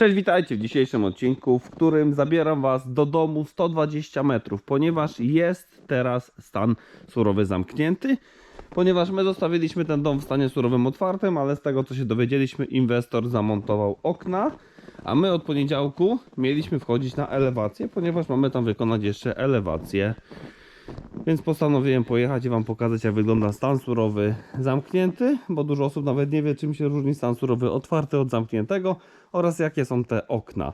Cześć, witajcie w dzisiejszym odcinku, w którym zabieram Was do domu 120 metrów, ponieważ jest teraz stan surowy zamknięty. Ponieważ my zostawiliśmy ten dom w stanie surowym otwartym, ale z tego co się dowiedzieliśmy, inwestor zamontował okna, a my od poniedziałku mieliśmy wchodzić na elewację, ponieważ mamy tam wykonać jeszcze elewację. Więc postanowiłem pojechać i Wam pokazać, jak wygląda stan surowy zamknięty, bo dużo osób nawet nie wie, czym się różni stan surowy otwarty od zamkniętego oraz jakie są te okna.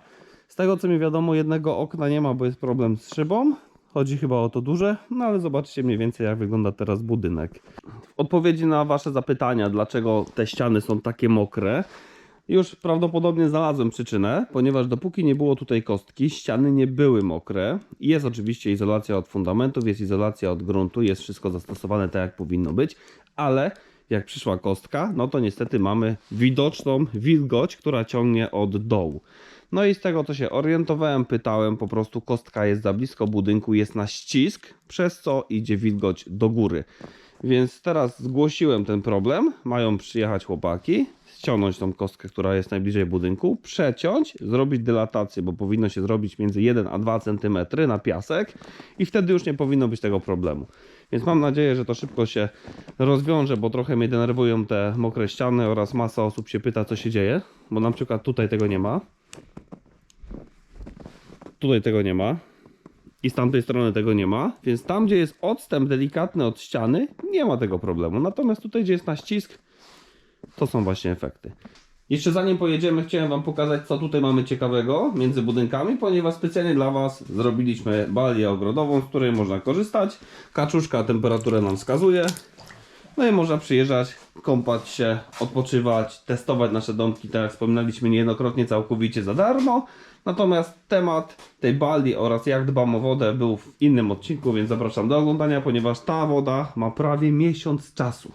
Z tego co mi wiadomo, jednego okna nie ma, bo jest problem z szybą. Chodzi chyba o to duże, no ale zobaczcie mniej więcej, jak wygląda teraz budynek. W odpowiedzi na Wasze zapytania, dlaczego te ściany są takie mokre, już prawdopodobnie znalazłem przyczynę, ponieważ dopóki nie było tutaj kostki, ściany nie były mokre. Jest oczywiście izolacja od fundamentów, jest izolacja od gruntu, jest wszystko zastosowane tak jak powinno być, ale jak przyszła kostka, no to niestety mamy widoczną wilgoć, która ciągnie od dołu. No i z tego co się orientowałem, pytałem, po prostu kostka jest za blisko budynku, jest na ścisk, przez co idzie wilgoć do góry. Więc teraz zgłosiłem ten problem, mają przyjechać chłopaki, ściągnąć tą kostkę, która jest najbliżej budynku, przeciąć, zrobić dylatację, bo powinno się zrobić między 1 a 2 cm na piasek i wtedy już nie powinno być tego problemu. Więc mam nadzieję, że to szybko się rozwiąże, bo trochę mnie denerwują te mokre ściany oraz masa osób się pyta, co się dzieje, bo na przykład tutaj tego nie ma. Tutaj tego nie ma. I z tamtej strony tego nie ma, więc tam, gdzie jest odstęp delikatny od ściany, nie ma tego problemu. Natomiast tutaj, gdzie jest na ścisk, to są właśnie efekty. Jeszcze zanim pojedziemy, chciałem Wam pokazać, co tutaj mamy ciekawego między budynkami, ponieważ specjalnie dla Was zrobiliśmy balię ogrodową, z której można korzystać. Kaczuszka temperaturę nam wskazuje. No i można przyjeżdżać, kąpać się, odpoczywać, testować nasze domki, tak jak wspominaliśmy niejednokrotnie, całkowicie za darmo. Natomiast temat tej bali oraz jak dbam o wodę był w innym odcinku, więc zapraszam do oglądania, ponieważ ta woda ma prawie miesiąc czasu.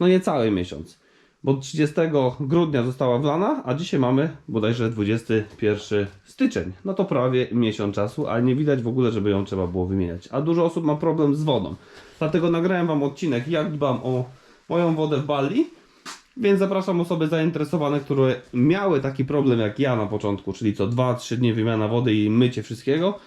No nie cały miesiąc, bo 30 grudnia została wlana, a dzisiaj mamy bodajże 21 styczeń. No to prawie miesiąc czasu, a nie widać w ogóle, żeby ją trzeba było wymieniać. A dużo osób ma problem z wodą. Dlatego nagrałem Wam odcinek, jak dbam o moją wodę w Bali. Więc zapraszam osoby zainteresowane, które miały taki problem jak ja na początku, czyli co 2-3 dni wymiana wody i mycie wszystkiego,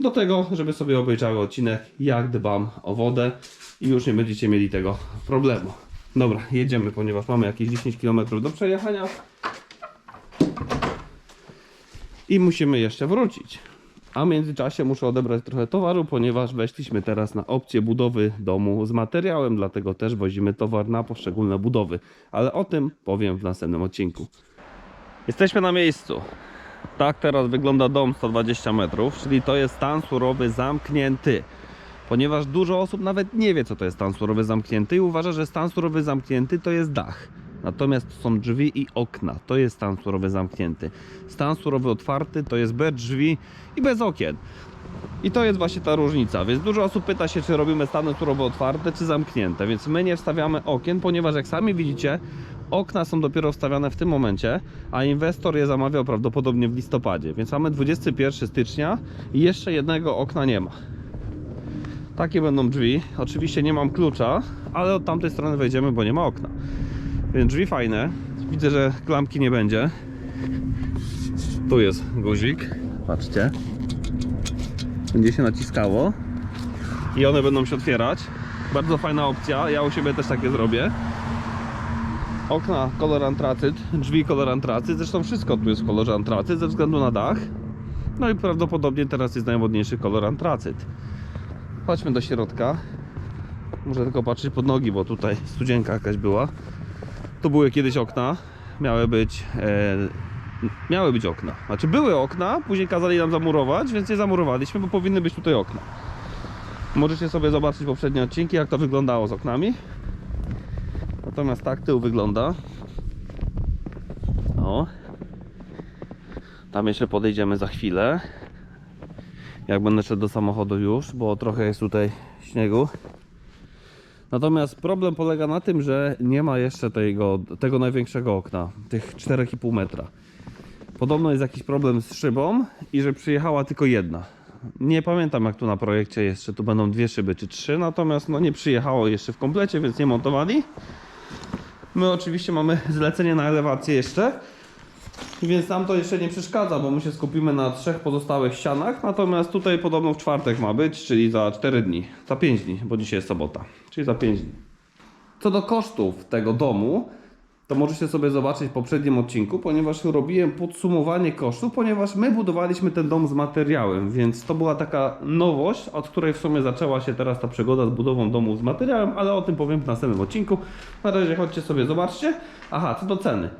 do tego, żeby sobie obejrzały odcinek, jak dbam o wodę i już nie będziecie mieli tego problemu. Dobra, jedziemy, ponieważ mamy jakieś 10 km do przejechania i musimy jeszcze wrócić. A w międzyczasie muszę odebrać trochę towaru, ponieważ weszliśmy teraz na opcję budowy domu z materiałem, dlatego też wozimy towar na poszczególne budowy. Ale o tym powiem w następnym odcinku. Jesteśmy na miejscu. Tak teraz wygląda dom 120 metrów, czyli to jest stan surowy zamknięty. Ponieważ dużo osób nawet nie wie, co to jest stan surowy zamknięty i uważa, że stan surowy zamknięty to jest dach. Natomiast to są drzwi i okna. To jest stan surowy zamknięty. Stan surowy otwarty to jest bez drzwi i bez okien. I to jest właśnie ta różnica. Więc dużo osób pyta się, czy robimy stany surowe otwarte, czy zamknięte. Więc my nie wstawiamy okien, ponieważ jak sami widzicie, okna są dopiero wstawiane w tym momencie, a inwestor je zamawiał prawdopodobnie w listopadzie. Więc mamy 21 stycznia i jeszcze jednego okna nie ma. Takie będą drzwi. Oczywiście nie mam klucza, ale od tamtej strony wejdziemy, bo nie ma okna. Drzwi fajne. Widzę, że klamki nie będzie. Tu jest guzik. Patrzcie. Będzie się naciskało. I one będą się otwierać. Bardzo fajna opcja. Ja u siebie też takie zrobię. Okna kolor antracyt, drzwi kolor antracyt. Zresztą wszystko tu jest w kolorze antracyt ze względu na dach. No i prawdopodobnie teraz jest najmodniejszy kolor antracyt. Chodźmy do środka. Muszę tylko patrzeć pod nogi, bo tutaj studzienka jakaś była. Tu były kiedyś okna. Miały być. E, miały być okna. Znaczy były okna, później kazali nam zamurować, więc nie zamurowaliśmy, bo powinny być tutaj okna. Możecie sobie zobaczyć poprzednie odcinki, jak to wyglądało z oknami. Natomiast tak tył wygląda. O. Tam jeszcze podejdziemy za chwilę. Jak będę szedł do samochodu już, bo trochę jest tutaj śniegu. Natomiast problem polega na tym, że nie ma jeszcze tego, tego największego okna, tych 4,5 metra. Podobno jest jakiś problem z szybą i że przyjechała tylko jedna. Nie pamiętam jak tu na projekcie jest, czy tu będą dwie szyby czy trzy, natomiast no nie przyjechało jeszcze w komplecie, więc nie montowali. My oczywiście mamy zlecenie na elewację jeszcze. Więc nam to jeszcze nie przeszkadza, bo my się skupimy na trzech pozostałych ścianach. Natomiast tutaj podobno w czwartek ma być, czyli za 4 dni, za 5 dni, bo dzisiaj jest sobota, czyli za 5 dni. Co do kosztów tego domu, to możecie sobie zobaczyć w poprzednim odcinku, ponieważ robiłem podsumowanie kosztów, ponieważ my budowaliśmy ten dom z materiałem, więc to była taka nowość, od której w sumie zaczęła się teraz ta przygoda z budową domu z materiałem, ale o tym powiem w następnym odcinku. Na razie chodźcie sobie, zobaczcie. Aha, co do ceny.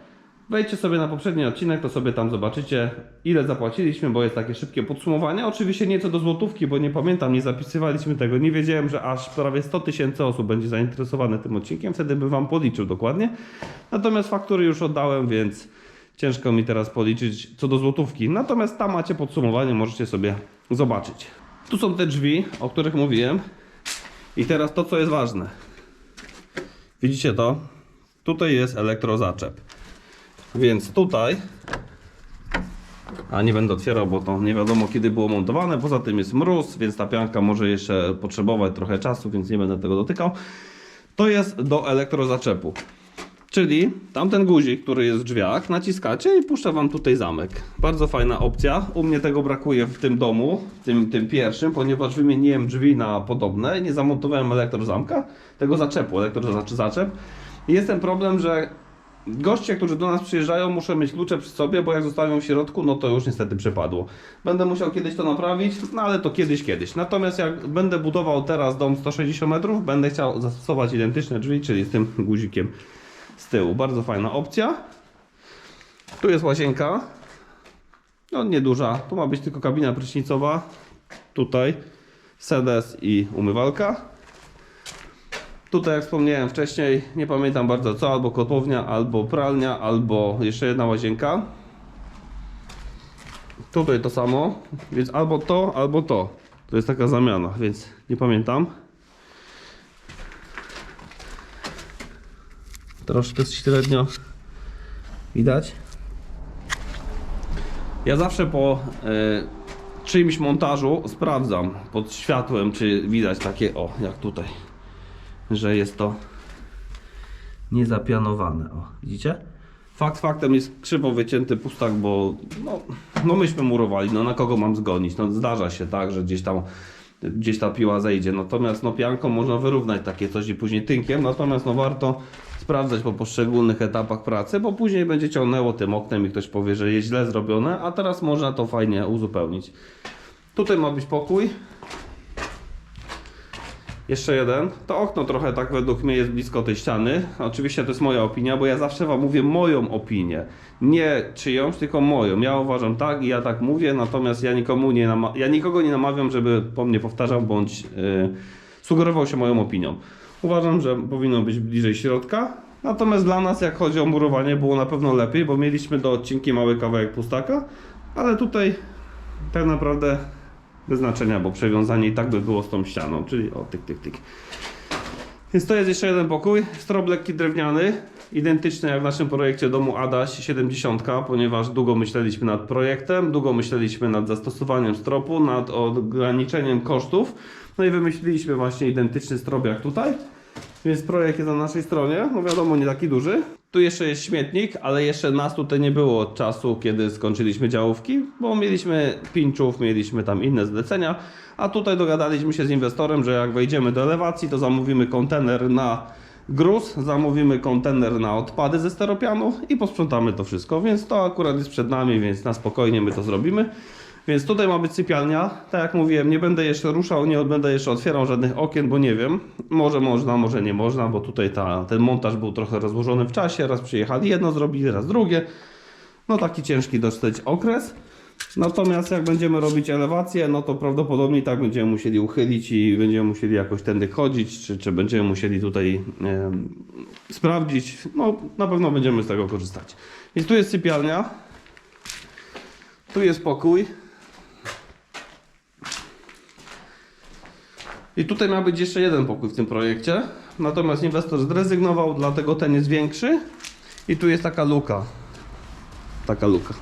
Wejdźcie sobie na poprzedni odcinek, to sobie tam zobaczycie, ile zapłaciliśmy, bo jest takie szybkie podsumowanie. Oczywiście nie co do złotówki, bo nie pamiętam, nie zapisywaliśmy tego. Nie wiedziałem, że aż prawie 100 tysięcy osób będzie zainteresowane tym odcinkiem. Wtedy bym Wam policzył dokładnie. Natomiast faktury już oddałem, więc ciężko mi teraz policzyć co do złotówki. Natomiast tam macie podsumowanie, możecie sobie zobaczyć. Tu są te drzwi, o których mówiłem. I teraz to, co jest ważne. Widzicie to? Tutaj jest elektrozaczep. Więc tutaj, a nie będę otwierał, bo to nie wiadomo kiedy było montowane. Poza tym jest mróz, więc ta pianka może jeszcze potrzebować trochę czasu, więc nie będę tego dotykał. To jest do elektrozaczepu. Czyli tamten guzik, który jest w drzwiach, naciskacie i puszcza wam tutaj zamek. Bardzo fajna opcja. U mnie tego brakuje w tym domu, tym, tym pierwszym, ponieważ wymieniłem drzwi na podobne. Nie zamontowałem elektrozamka, tego zaczepu, elektrozaczep. Jest ten problem, że goście, którzy do nas przyjeżdżają, muszą mieć klucze przy sobie, bo jak zostawią w środku, no to już niestety przepadło. Będę musiał kiedyś to naprawić, no ale to kiedyś, kiedyś. Natomiast jak będę budował teraz dom 160 metrów, będę chciał zastosować identyczne drzwi, czyli z tym guzikiem z tyłu. Bardzo fajna opcja. Tu jest łazienka. No nieduża. Tu ma być tylko kabina prysznicowa. Tutaj sedes i umywalka. Tutaj, jak wspomniałem wcześniej, nie pamiętam bardzo co, albo kotłownia, albo pralnia, albo jeszcze jedna łazienka. Tutaj to samo, więc albo to, albo to. To jest taka zamiana, więc nie pamiętam. Troszkę średnio widać. Ja zawsze po y, czyimś montażu sprawdzam pod światłem, czy widać takie, o, jak tutaj że jest to niezapianowane. O, widzicie? Fakt faktem jest krzywo wycięty pustak, bo no, no myśmy murowali, no na kogo mam zgonić? No zdarza się tak, że gdzieś tam gdzieś ta piła zejdzie. Natomiast no pianką można wyrównać takie coś i później tynkiem, natomiast no warto sprawdzać po poszczególnych etapach pracy, bo później będzie ciągnęło tym oknem i ktoś powie, że jest źle zrobione, a teraz można to fajnie uzupełnić. Tutaj ma być pokój. Jeszcze jeden. To okno trochę tak według mnie jest blisko tej ściany. Oczywiście to jest moja opinia, bo ja zawsze wam mówię moją opinię. Nie czyjąś, tylko moją. Ja uważam tak i ja tak mówię, natomiast ja nikomu nie ja nikogo nie namawiam, żeby po mnie powtarzał bądź yy, sugerował się moją opinią. Uważam, że powinno być bliżej środka. Natomiast dla nas, jak chodzi o murowanie, było na pewno lepiej, bo mieliśmy do odcinki mały kawałek pustaka, ale tutaj tak naprawdę bez znaczenia, bo przewiązanie i tak by było z tą ścianą, czyli o tyk, tyk, tyk. Więc to jest jeszcze jeden pokój, strop lekki drewniany, identyczny jak w naszym projekcie domu Adaś 70, ponieważ długo myśleliśmy nad projektem, długo myśleliśmy nad zastosowaniem stropu, nad ograniczeniem kosztów, no i wymyśliliśmy właśnie identyczny strop jak tutaj. Więc projekt jest na naszej stronie, no wiadomo nie taki duży. Tu jeszcze jest śmietnik, ale jeszcze nas tutaj nie było od czasu, kiedy skończyliśmy działówki, bo mieliśmy pinczów, mieliśmy tam inne zlecenia, a tutaj dogadaliśmy się z inwestorem, że jak wejdziemy do elewacji, to zamówimy kontener na gruz, zamówimy kontener na odpady ze steropianu i posprzątamy to wszystko, więc to akurat jest przed nami, więc na spokojnie my to zrobimy. Więc tutaj ma być sypialnia. Tak jak mówiłem, nie będę jeszcze ruszał, nie będę jeszcze otwierał żadnych okien, bo nie wiem. Może można, może nie można, bo tutaj ta, ten montaż był trochę rozłożony w czasie. Raz przyjechali jedno zrobili, raz drugie. No taki ciężki dosyć okres. Natomiast jak będziemy robić elewację, no to prawdopodobnie tak będziemy musieli uchylić i będziemy musieli jakoś tędy chodzić, czy, czy będziemy musieli tutaj em, sprawdzić. No na pewno będziemy z tego korzystać. Więc tu jest sypialnia. Tu jest pokój. I tutaj miał być jeszcze jeden pokój w tym projekcie. Natomiast inwestor zrezygnował, dlatego ten jest większy. I tu jest taka luka. Taka luka.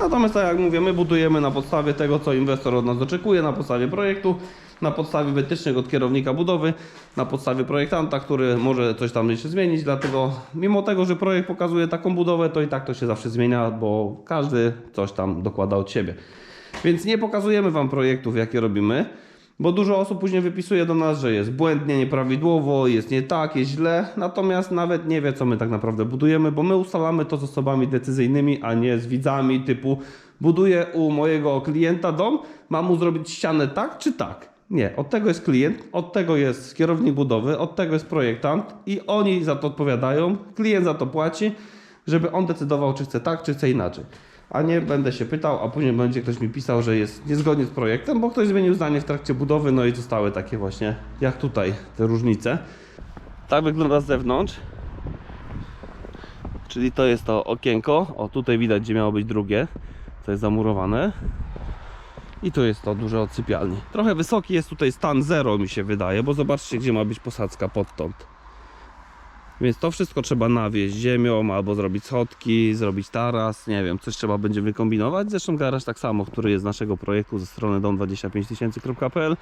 Natomiast tak jak mówię, my budujemy na podstawie tego, co inwestor od nas oczekuje, na podstawie projektu. na podstawie wytycznych od kierownika budowy, na podstawie projektanta, który może coś tam jeszcze zmienić, dlatego mimo tego, że projekt pokazuje taką budowę, to i tak to się zawsze zmienia, bo każdy coś tam dokłada od siebie. Więc nie pokazujemy Wam projektów, jakie robimy, bo dużo osób później wypisuje do nas, że jest błędnie, nieprawidłowo, jest nie tak, jest źle, natomiast nawet nie wie, co my tak naprawdę budujemy, bo my ustalamy to z osobami decyzyjnymi, a nie z widzami typu buduję u mojego klienta dom, mam mu zrobić ścianę tak czy tak. Nie, od tego jest klient, od tego jest kierownik budowy, od tego jest projektant i oni za to odpowiadają, klient za to płaci, żeby on decydował, czy chce tak, czy chce inaczej. A nie będę się pytał, a później będzie ktoś mi pisał, że jest niezgodnie z projektem, bo ktoś zmienił zdanie w trakcie budowy, no i zostały takie właśnie, jak tutaj, te różnice. Tak wygląda z zewnątrz. Czyli to jest to okienko. O, tutaj widać, gdzie miało być drugie. To jest zamurowane. I tu jest to duże od sypialni. Trochę wysoki jest tutaj stan zero, mi się wydaje, bo zobaczcie, gdzie ma być posadzka podtąd. Więc to wszystko trzeba nawieźć ziemią, albo zrobić schodki, zrobić taras, nie wiem, coś trzeba będzie wykombinować. Zresztą garaż tak samo, który jest z naszego projektu ze strony dom25000.pl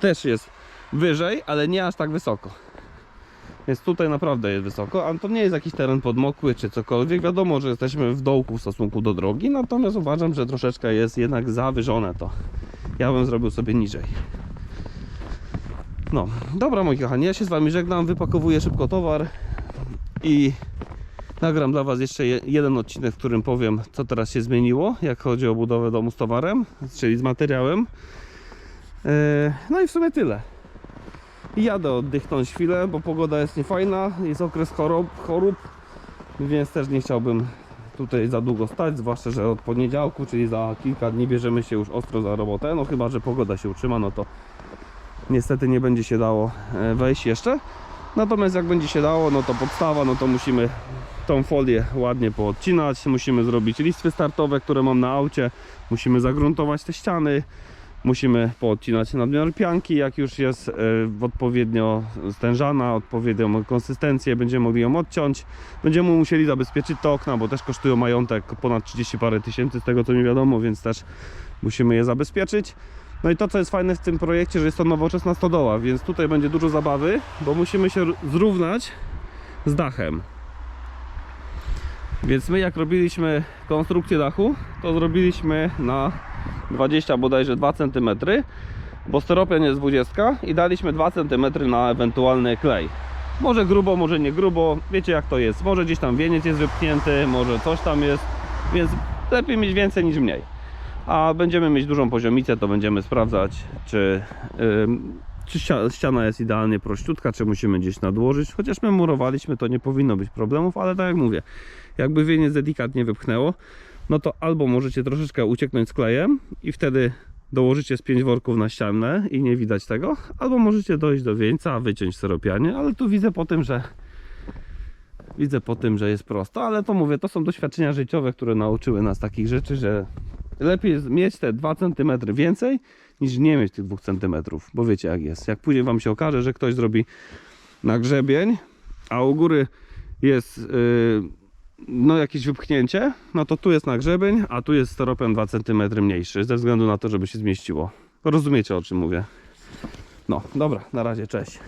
też jest wyżej, ale nie aż tak wysoko. Więc tutaj naprawdę jest wysoko, a to nie jest jakiś teren podmokły czy cokolwiek. Wiadomo, że jesteśmy w dołku w stosunku do drogi, natomiast uważam, że troszeczkę jest jednak zawyżone to. Ja bym zrobił sobie niżej. No, dobra moi kochani, ja się z wami żegnam, wypakowuję szybko towar i nagram dla was jeszcze je- jeden odcinek, w którym powiem, co teraz się zmieniło, jak chodzi o budowę domu z towarem, czyli z materiałem. Yy, No i w sumie tyle. Jadę oddychnąć chwilę, bo pogoda jest niefajna, jest okres chorób, chorób, więc też nie chciałbym tutaj za długo stać, zwłaszcza, że od poniedziałku, czyli za kilka dni bierzemy się już ostro za robotę, no chyba, że pogoda się utrzyma, no to niestety nie będzie się dało e, wejść jeszcze. Natomiast jak będzie się dało, no to podstawa, no to musimy tą folię ładnie poodcinać, musimy zrobić listwy startowe, które mam na aucie, musimy zagruntować te ściany, musimy poodcinać nadmiar pianki, jak już jest e, odpowiednio stężana, odpowiednią konsystencję, będziemy mogli ją odciąć. Będziemy musieli zabezpieczyć te okna, bo też kosztują majątek ponad 30 parę tysięcy, z tego co mi wiadomo, więc też musimy je zabezpieczyć. No i to, co jest fajne w tym projekcie, że jest to nowoczesna stodoła, więc tutaj będzie dużo zabawy, bo musimy się zrównać z dachem. Więc my jak robiliśmy konstrukcję dachu, to zrobiliśmy na 20 bodajże 2 cm, bo styropian jest 20 i daliśmy 2 cm na ewentualny klej. Może grubo, może nie grubo, wiecie jak to jest. Może gdzieś tam wieniec jest wypchnięty, może coś tam jest, więc lepiej mieć więcej niż mniej a będziemy mieć dużą poziomicę, to będziemy sprawdzać, czy, czy ścia- ściana jest idealnie prościutka, czy musimy gdzieś nadłożyć. Chociaż my murowaliśmy, to nie powinno być problemów, ale tak jak mówię, jakby wieniec delikatnie wypchnęło, no to albo możecie troszeczkę ucieknąć z klejem i wtedy dołożycie z 5 worków na ścianę i nie widać tego, albo możecie dojść do wieńca, wyciąć seropianie, ale tu widzę po tym, że widzę po tym, że jest prosto, ale to mówię, to są doświadczenia życiowe, które nauczyły nas takich rzeczy, że lepiej jest mieć te 2 cm więcej niż nie mieć tych 2 cm, bo wiecie jak jest. Jak później wam się okaże, że ktoś zrobi na grzebień, a u góry jest yy, no jakieś wypchnięcie, no to tu jest na grzebień, a tu jest steropian 2 cm mniejszy, ze względu na to, żeby się zmieściło. Rozumiecie o czym mówię? No, dobra, na razie, cześć.